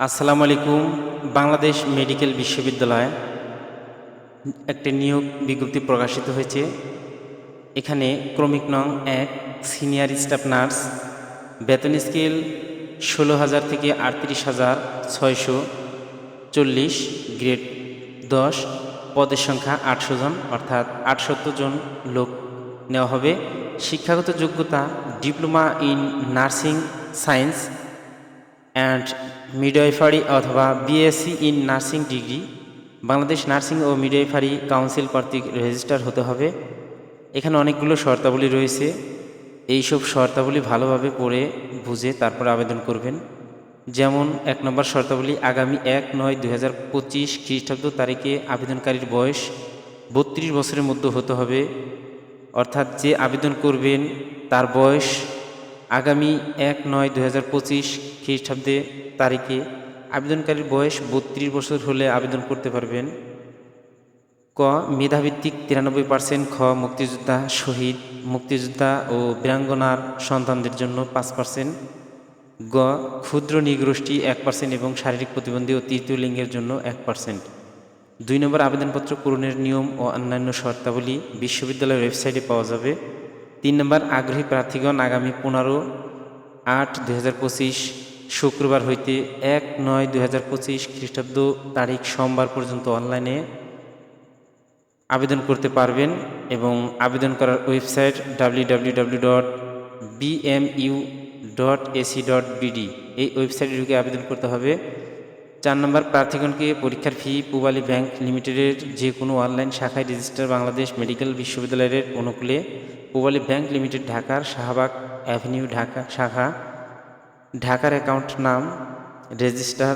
আসসালামু আলাইকুম, বাংলাদেশ মেডিকেল বিশ্ববিদ্যালয় একটি নিয়োগ বিজ্ঞপ্তি প্রকাশিত হয়েছে। এখানে ক্রমিক নং এক, সিনিয়র স্টাফ নার্স, বেতন স্কেল ষোলো হাজার থেকে আটত্রিশ হাজার ছয়শো চল্লিশ, গ্রেড দশ, পদের সংখ্যা আটশো জন, অর্থাৎ আটসত্তর জন লোক নেওয়া হবে। শিক্ষাগত যোগ্যতা, diploma in nursing science and midwifery অথবা BSc in nursing degree, Bangladesh nursing O midwifery council কর্তৃক রেজিস্টার হতে হবে। এখানে অনেকগুলো শর্তাবলী রয়েছে। এইসব শর্তাবলী ভালোভাবে পড়ে, বুঝে তারপর আবেদন করবেন। যেমন এক নম্বর শর্তাবলী, আগামী এক নয় দু হাজার পঁচিশ খ্রিস্টাব্দ তারিখে আবেদনকারীর বয়স বত্রিশ বছরের মধ্যে হতে হবে। অর্থাৎ যে আবেদন করবেন, তার বয়স আগামী এক নয় দু হাজার পঁচিশ খ্রিস্টাব্দে তারিখে আবেদনকারীর বয়স বত্রিশ বছর হলে আবেদন করতে পারবেন। ক, মেধাভিত্তিক তিরানব্বই পার্সেন্ট খ, মুক্তিযোদ্ধা শহীদ, মুক্তিযোদ্ধা ও বীরাঙ্গনার সন্তানদের জন্য পাঁচ পার্সেন্ট। গ, ক্ষুদ্র নিগোষ্ঠী এক পার্সেন্ট এবং শারীরিক প্রতিবন্ধী ও তৃতীয় লিঙ্গের জন্য এক পার্সেন্ট। দুই নম্বর আবেদনপত্র পূরণের নিয়ম ও অন্যান্য শর্তাবলী বিশ্ববিদ্যালয়ের ওয়েবসাইটে পাওয়া যাবে। তিন নম্বর আগ্রহী প্রার্থীগণ আগামী পনেরো আট পঁচিশ শুক্রবার হইতে এক নয় দুই হাজার পঁচিশ খ্রিস্টাব্দ তারিখ সোমবার পর্যন্ত অনলাইনে আবেদন করতে পারবেন এবং আবেদন করার website W dot dot dot BD এই ওয়েবসাইটে ঢুকে আবেদন করতে হবে। চার নম্বর প্রার্থীগণকে পরীক্ষার ফি পুবালী ব্যাংক লিমিটেডের যে কোনো অনলাইন শাখায় রেজিস্টার বাংলাদেশ মেডিকেল বিশ্ববিদ্যালয়ের অনুকূলে পুবালী ব্যাংক লিমিটেড ঢাকার শাহবাগ অ্যাভিনিউ ঢাকা শাখা। ঢাকার অ্যাকাউন্ট নাম register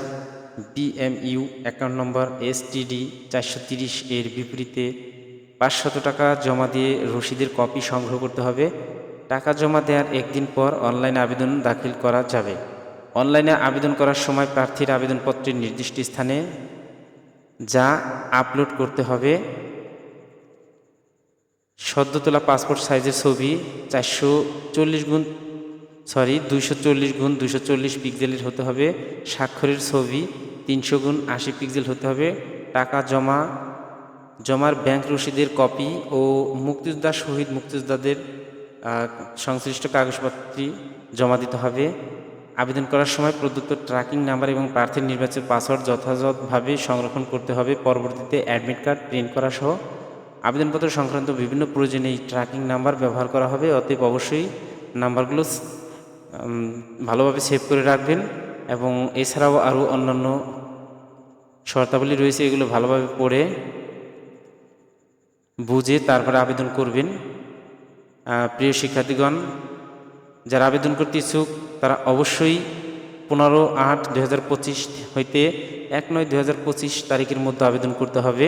BMU account number STD চারশো তিরিশ এর বিপরীতে পাঁচশত টাকা জমা দিয়ে রসিদের কপি সংগ্রহ করতে হবে। টাকা জমা দেওয়ার একদিন পর অনলাইনে আবেদন দাখিল করা যাবে। অনলাইনে আবেদন করার সময় প্রার্থীর আবেদনপত্রের নির্দিষ্ট স্থানে যা আপলোড করতে হবে। সদ্য তোলা পাসপোর্ট সাইজের ছবি চারশো চল্লিশ গুণ সরি দুইশো চল্লিশ গুণ, দুইশো চল্লিশ পিক্সেলের হতে হবে। স্বাক্ষরের ছবি তিনশো গুণ, আশি পিক্সেল হতে হবে। টাকা জমা, জমার ব্যাংক রসিদের কপি ও মুক্তিযোদ্ধা, শহীদ মুক্তিযোদ্ধাদের সংশ্লিষ্ট কাগজপত্রটি জমা দিতে হবে। আবেদন করার সময় প্রদত্ত ট্র্যাকিং নাম্বার এবং প্রার্থীর নির্বাচনের পাসওয়ার্ড যথাযথভাবে সংরক্ষণ করতে হবে। পরবর্তীতে অ্যাডমিট কার্ড প্রিন্ট করা সহ আবেদনপত্র সংক্রান্ত বিভিন্ন প্রয়োজনে এই ট্র্যাকিং নাম্বার ব্যবহার করা হবে। অতএব অবশ্যই নাম্বারগুলো ভালোভাবে সেভ করে রাখবেন এবং এছাড়াও আরও অন্যান্য শর্তাবলী রয়েছে, এগুলো ভালোভাবে পড়ে বুঝে তারপরে আবেদন করবেন। প্রিয় শিক্ষার্থীগণ, যারা আবেদন করতে ইচ্ছুক, তারা অবশ্যই পনেরো আট দু হইতে এক নয় দু তারিখের মধ্যে আবেদন করতে হবে।